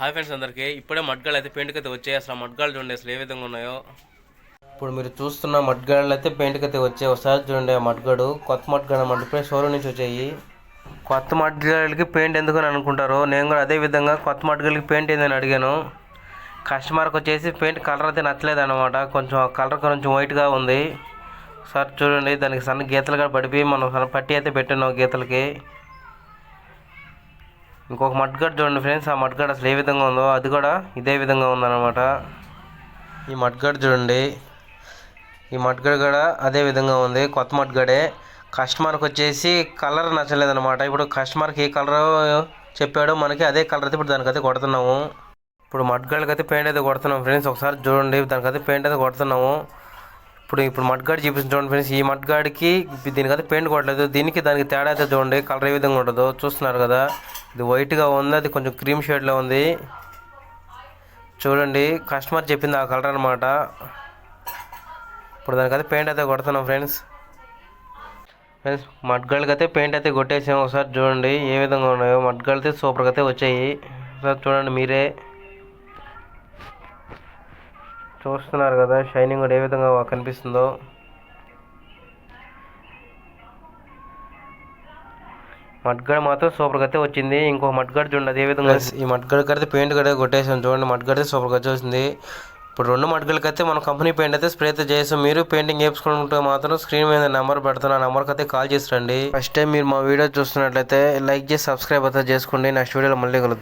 Hi friends అందరికీ. ఇప్పుడే మడ్గాలు అయితే పెయింట్కి అయితే వచ్చాయి. అసలు ఆ మడ్గాలు చూడండి అసలు ఏ విధంగా ఉన్నాయో. ఇప్పుడు మీరు చూస్తున్న మడ్గాళ్ళు అయితే పెయింట్కి అయితే వచ్చాయి. ఒకసారి చూడండి ఆ మడ్గాడు. కొత్త మడ్గాడు అన్నమాట ఇప్పుడే షోరూమ్ నుంచి వచ్చాయి. కొత్త మడ్గాళ్ళకి పెయింట్ ఎందుకు అని అనుకుంటారు? నేను కూడా అదే విధంగా కొత్త మడ్గాళ్ళకి పెయింట్ ఏందని అడిగాను. కస్టమర్కి వచ్చేసి పెయింట్ కలర్ అయితే నచ్చలేదు అనమాట కొంచెం కలర్ కొంచెం వైట్గా ఉంది. సార్ చూడండి దానికి సన్న గీతలు కూడా పడిపోయి మనం సన్న పట్టి అయితే పెట్టాను గీతలకి. ఇంకొక మడ్గాడ్ చూడండి ఫ్రెండ్స్ ఆ మడ్గాడ్ అసలు ఏ విధంగా ఉందో అది కూడా ఇదే విధంగా ఉందన్నమాట. ఈ మడ్గాడ్ చూడండి ఈ మడ్గాడ్ కూడా అదే విధంగా ఉంది కొత్త మడ్గాడే. కస్టమర్కి వచ్చేసి కలర్ నచ్చలేదన్నమాట. ఇప్పుడు కస్టమర్కి ఏ కలర్ చెప్పాడో మనకి అదే కలర్ అయితే ఇప్పుడు దానికైతే కొడుతున్నాము. ఇప్పుడు మడ్గాడ్కి అయితే పెయింట్ అయితే కొడుతున్నాం ఫ్రెండ్స్ ఒకసారి చూడండి దానికైతే పెయింట్ అయితే కొడుతున్నాము. ఇప్పుడు ఇప్పుడు మడ్గాడ్ చూపిస్తుంది చూడండి ఫ్రెండ్స్ ఈ మడ్గాడికి దీనికైతే పెయింట్ కొట్టలేదు దీనికి దానికి తేడా అయితే చూడండి కలర్ ఏ విధంగా ఉంటుందో చూస్తున్నారు కదా. ఇది వైట్గా ఉంది అది కొంచెం క్రీమ్ షేడ్లో ఉంది. చూడండి కస్టమర్ చెప్పింది ఆ కలర్ అనమాట ఇప్పుడు దానికైతే పెయింట్ అయితే కొడుతున్నాం ఫ్రెండ్స్ ఫ్రెండ్స్ మడ్గాళ్ళకి అయితే పెయింట్ అయితే కొట్టేసాము ఒకసారి చూడండి ఏ విధంగా ఉన్నాయో. మడ్గాళ్ళు అయితే సూపర్గా అయితే వచ్చాయి. ఒకసారి చూడండి మీరే. చూస్తున్నారు కదా షైనింగ్ కూడా ఏ విధంగా కనిపిస్తుందో. మడ్గాడ్ మాత్రం సూపర్గా అయితే వచ్చింది. ఇంకో మడ్గాడ్ చూడండి అదే విధంగా ఈ మడ్గాడ్ అయితే పెయింట్ కూడా కొట్టేసాం. చూడండి మడ్గాడ్ అయితే సూపర్గా వచ్చేసింది ఇప్పుడు రెండు మడ్గలకి అయితే మన కంపెనీ పెయింట్ అయితే స్ప్రే అయితే చేసాం. మీరు పెయింటింగ్ వేసుకుంటే మాత్రం స్క్రీన్ మీద నెంబర్ పెడతాను. ఆ నెంబర్కి అయితే కాల్ చేసి రండి. ఫస్ట్ టైం మీరు మా వీడియో చూస్తున్నట్లయితే లైక్ చేసి సబ్స్క్రైబ్ అయితే చేసుకోండి. నెక్స్ట్ వీడియోలో మళ్ళీ కలుద్దాం.